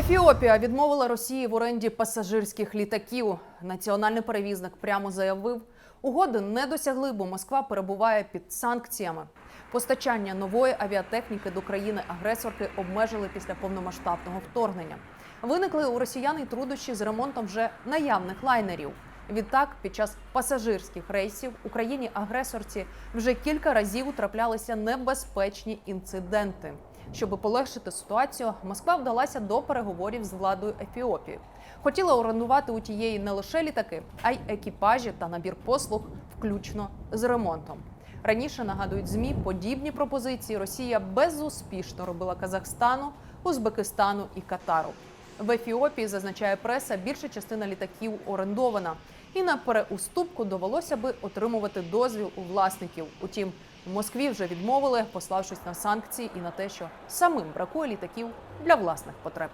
Ефіопія відмовила Росії в оренді пасажирських літаків. Національний перевізник прямо заявив, угоди не досягли, бо Москва перебуває під санкціями. Постачання нової авіатехніки до країни-агресорки обмежили після повномасштабного вторгнення. Виникли у росіян і труднощі з ремонтом вже наявних лайнерів. Відтак, під час пасажирських рейсів Україні-агресорці вже кілька разів траплялися небезпечні інциденти. Щоб полегшити ситуацію, Москва вдалася до переговорів з владою Ефіопії. Хотіла орендувати у тієї не лише літаки, а й екіпажі та набір послуг, включно з ремонтом. Раніше нагадують змі подібні пропозиції Росія безуспішно робила Казахстану, Узбекистану і Катару. В Ефіопії зазначає преса, більша частина літаків орендована, і на переуступку довелося би отримувати дозвіл у власників. Утім, в Москві вже відмовили, пославшись на санкції і на те, що самим бракує літаків для власних потреб.